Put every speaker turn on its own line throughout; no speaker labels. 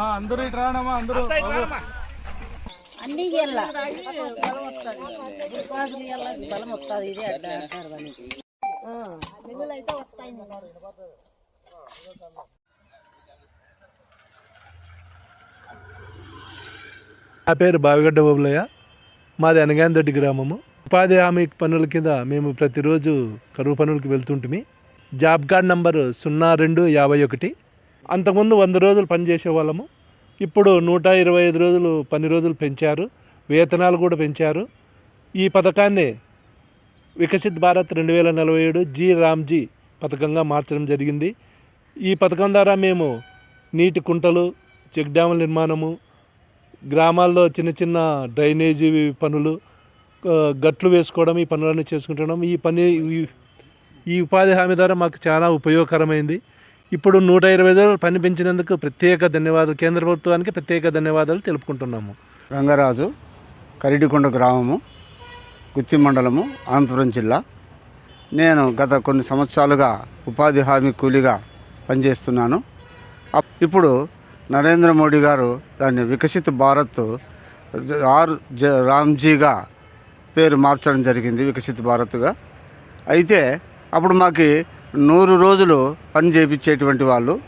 అందరూ ఇటు రానమ్మా అందరూ.
అన్ని ఇయ్యాల. గ్లూకోజులు ఇయ్యాల బలం వస్తుంది ఇది అడ్డ అంటారు అని మిగులు అయితే వస్తాయి
నా పేరు బావిగడ్డ బాబులయ్య మాది అనగాందొడ్డి గ్రామము. ఉపాధి హామీ పనుల కింద మేము ప్రతిరోజు కరువు పనులకు వెళ్తుంటిమి. జాబ్ కార్డ్ నంబరు సున్నా రెండు యాభై ఒకటి. అంతకుముందు వంద రోజులు పనిచేసే వాళ్ళము ఇప్పుడు నూట ఇరవై ఐదు రోజులు పని రోజులు పెంచారు. వేతనాలు కూడా పెంచారు. ఈ పథకాన్ని వికసిత్ భారత్ రెండు వేల నలభై ఏడు జీ రామ్జీ పథకంగా మార్చడం జరిగింది. ఈ పథకం ద్వారా మేము నీటి కుంటలు చెక్ డ్యాముల నిర్మాణము గ్రామాల్లో చిన్న చిన్న డ్రైనేజీ పనులు గట్లు వేసుకోవడం ఈ పనులన్నీ చేసుకుంటున్నాం. ఈ పని ఈ- ఈ ఉపాధి హామీ ద్వారా మాకు చాలా ఉపయోగకరమైంది. ఇప్పుడు నూట ఇరవై రోజులు పని పెంచినందుకు ప్రత్యేక ధన్యవాదాలు కేంద్ర ప్రభుత్వానికి ప్రత్యేక ధన్యవాదాలు తెలుపుకుంటున్నాము.
రంగరాజు కరిడికొండ గ్రామము గుత్తి మండలము అనంతపురం జిల్లా. నేను గత కొన్ని సంవత్సరాలుగా ఉపాధి హామీ కూలీగా పనిచేస్తున్నాను. అప్- ఇప్పుడు నరేంద్ర మోడీ గారు దాన్ని వికసిత భారత్ ఆర్ జ రామ్జీగా పేరు మార్చడం జరిగింది వికసిత్ భారత్గా. అయితే అప్పుడు మాకు నూరు రోజులు పని చేయించేటువంటి వాళ్ళు.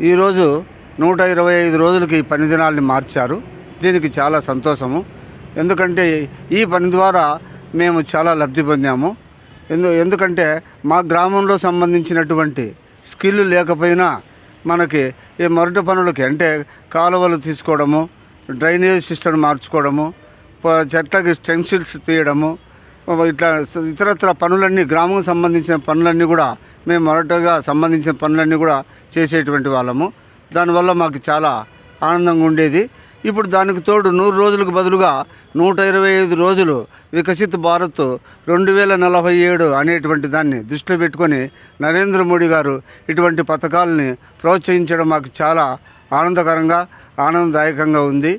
ఈరోజు నూట ఇరవై ఐదు రోజులకి పని దినాల్ని మార్చారు. దీనికి చాలా సంతోషము. ఎందుకంటే ఈ పని ద్వారా మేము చాలా లబ్ధి పొందాము. ఎందు ఎందుకంటే మా గ్రామంలో సంబంధించినటువంటి స్కిల్ లేకపోయినా మనకి ఈ మొరటి పనులకి అంటే కాలువలు తీసుకోవడము డ్రైనేజ్ సిస్టమ్ మార్చుకోవడము చెట్లకి స్టెన్సిల్స్ తీయడము ఇట్లా ఇతరత్ర పనులన్నీ గ్రామం సంబంధించిన పనులన్నీ కూడా మేము మొరటగా సంబంధించిన పనులన్నీ కూడా చేసేటువంటి వాళ్ళము. దానివల్ల మాకు చాలా ఆనందంగా ఉండేది. ఇప్పుడు దానికి తోడు నూరు రోజులకు బదులుగా నూట ఇరవై ఐదు రోజులు వికసిత్ భారత్ రెండు వేల నలభై ఏడు అనేటువంటి దాన్ని దృష్టిలో పెట్టుకొని నరేంద్ర మోడీ గారు ఇటువంటి పథకాలని ప్రోత్సహించడం మాకు చాలా ఆనందకరంగా ఆనందదాయకంగా ఉంది.